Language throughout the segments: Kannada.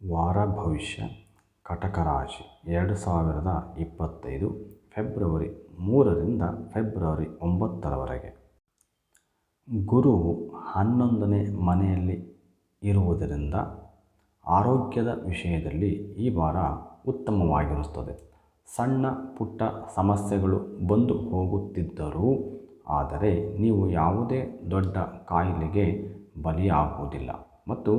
ವಾರ ಭವಿಷ್ಯ ಕಟಕ ರಾಶಿ ಎರಡು ಸಾವಿರದ ಇಪ್ಪತ್ತೈದು ಫೆಬ್ರವರಿ ಮೂರರಿಂದ ಫೆಬ್ರವರಿ ಒಂಬತ್ತರವರೆಗೆ. ಗುರು ಹನ್ನೊಂದನೇ ಮನೆಯಲ್ಲಿ ಇರುವುದರಿಂದ ಆರೋಗ್ಯದ ವಿಷಯದಲ್ಲಿ ಈ ವಾರ ಉತ್ತಮವಾಗಿರುತ್ತದೆ. ಸಣ್ಣ ಪುಟ್ಟ ಸಮಸ್ಯೆಗಳು ಬಂದು ಹೋಗುತ್ತಿದ್ದರೂ ಆದರೆ ನೀವು ಯಾವುದೇ ದೊಡ್ಡ ಕಾಯಿಲೆಗೆ ಬಲಿಯಾಗುವುದಿಲ್ಲ ಮತ್ತು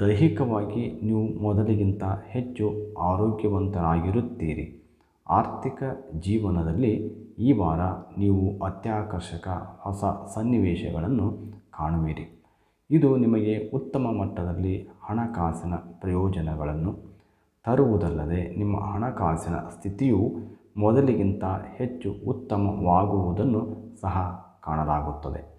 ದೈಹಿಕವಾಗಿ ನೀವು ಮೊದಲಿಗಿಂತ ಹೆಚ್ಚು ಆರೋಗ್ಯವಂತರಾಗಿರುತ್ತೀರಿ. ಆರ್ಥಿಕ ಜೀವನದಲ್ಲಿ ಈ ವಾರ ನೀವು ಅತ್ಯಾಕರ್ಷಕ ಹೊಸ ಸನ್ನಿವೇಶಗಳನ್ನು ಕಾಣುವಿರಿ. ಇದು ನಿಮಗೆ ಉತ್ತಮ ಮಟ್ಟದಲ್ಲಿ ಹಣಕಾಸಿನ ಪ್ರಯೋಜನಗಳನ್ನು ತರುವುದಲ್ಲದೆ ನಿಮ್ಮ ಹಣಕಾಸಿನ ಸ್ಥಿತಿಯು ಮೊದಲಿಗಿಂತ ಹೆಚ್ಚು ಉತ್ತಮವಾಗುವುದನ್ನು ಸಹ ಕಾಣಲಾಗುತ್ತದೆ.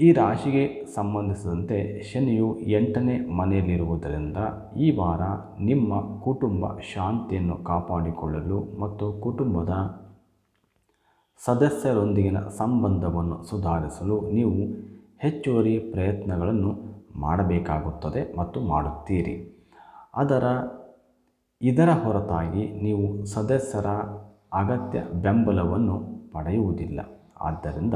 ಈ ರಾಶಿಗೆ ಸಂಬಂಧಿಸಿದಂತೆ ಶನಿಯು ಎಂಟನೇ ಮನೆಯಲ್ಲಿರುವುದರಿಂದ ಈ ವಾರ ನಿಮ್ಮ ಕುಟುಂಬ ಶಾಂತಿಯನ್ನು ಕಾಪಾಡಿಕೊಳ್ಳಲು ಮತ್ತು ಕುಟುಂಬದ ಸದಸ್ಯರೊಂದಿಗಿನ ಸಂಬಂಧವನ್ನು ಸುಧಾರಿಸಲು ನೀವು ಹೆಚ್ಚುವರಿ ಪ್ರಯತ್ನಗಳನ್ನು ಮಾಡಬೇಕಾಗುತ್ತದೆ ಮತ್ತು ಮಾಡುತ್ತೀರಿ. ಅದರ, ಇದರ ಹೊರತಾಗಿ ನೀವು ಸದಸ್ಯರ ಅಗತ್ಯ ಬೆಂಬಲವನ್ನು ಪಡೆಯುವುದಿಲ್ಲ. ಆದ್ದರಿಂದ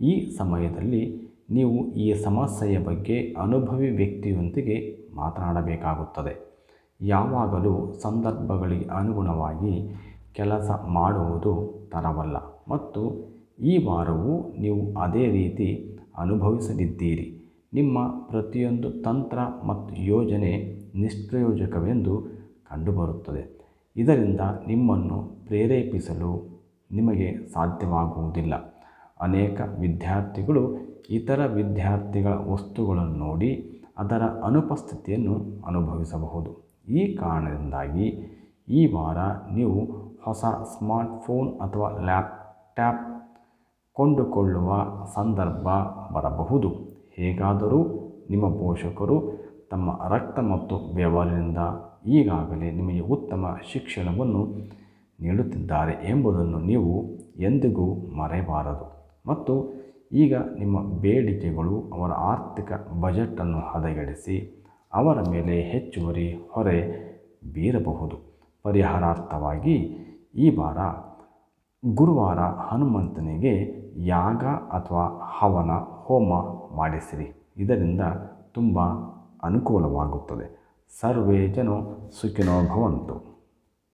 ಈ ಸಮಯದಲ್ಲಿ ನೀವು ಈ ಸಮಸ್ಯೆಯ ಬಗ್ಗೆ ಅನುಭವಿ ವ್ಯಕ್ತಿಯೊಂದಿಗೆ ಮಾತನಾಡಬೇಕಾಗುತ್ತದೆ. ಯಾವಾಗಲೂ ಸಂದರ್ಭಗಳಿಗೆ ಅನುಗುಣವಾಗಿ ಕೆಲಸ ಮಾಡುವುದು ತರವಲ್ಲ ಮತ್ತು ಈ ವಾರವೂ ನೀವು ಅದೇ ರೀತಿ ಅನುಭವಿಸಲಿದ್ದೀರಿ. ನಿಮ್ಮ ಪ್ರತಿಯೊಂದು ತಂತ್ರ ಮತ್ತು ಯೋಜನೆ ನಿಷ್ಪ್ರಯೋಜಕವೆಂದು ಕಂಡುಬರುತ್ತದೆ. ಇದರಿಂದ ನಿಮ್ಮನ್ನು ಪ್ರೇರೇಪಿಸಲು ನಿಮಗೆ ಸಾಧ್ಯವಾಗುವುದಿಲ್ಲ. ಅನೇಕ ವಿದ್ಯಾರ್ಥಿಗಳು ಇತರ ವಿದ್ಯಾರ್ಥಿಗಳ ವಸ್ತುಗಳನ್ನು ನೋಡಿ ಅದರ ಅನುಪಸ್ಥಿತಿಯನ್ನು ಅನುಭವಿಸಬಹುದು. ಈ ಕಾರಣದಿಂದಾಗಿ ಈ ವಾರ ನೀವು ಹೊಸ ಸ್ಮಾರ್ಟ್ಫೋನ್ ಅಥವಾ ಲ್ಯಾಪ್ಟ್ಯಾಪ್ ಕೊಂಡುಕೊಳ್ಳುವ ಸಂದರ್ಭ ಬರಬಹುದು. ಹೇಗಾದರೂ ನಿಮ್ಮ ಪೋಷಕರು ತಮ್ಮ ರಕ್ತ ಮತ್ತು ಬೆವರಿನಿಂದ ಈಗಾಗಲೇ ನಿಮಗೆ ಉತ್ತಮ ಶಿಕ್ಷಣವನ್ನು ನೀಡುತ್ತಿದ್ದಾರೆ ಎಂಬುದನ್ನು ನೀವು ಎಂದಿಗೂ ಮರೆಯಬಾರದು. ಮತ್ತು ಈಗ ನಿಮ್ಮ ಬೇಡಿಕೆಗಳು ಅವರ ಆರ್ಥಿಕ ಬಜೆಟನ್ನು ಹದಗೆಡಿಸಿ ಅವರ ಮೇಲೆ ಹೆಚ್ಚುವರಿ ಹೊರೆ ಬೀರಬಹುದು. ಪರಿಹಾರಾರ್ಥವಾಗಿ ಈ ವಾರ ಗುರುವಾರ ಹನುಮಂತನಿಗೆ ಯಾಗ ಅಥವಾ ಹವನ ಹೋಮ ಮಾಡಿಸಿರಿ. ಇದರಿಂದ ತುಂಬ ಅನುಕೂಲವಾಗುತ್ತದೆ. ಸರ್ವೇ ಜನ ಸುಖಿನೋ ಭವಂತು.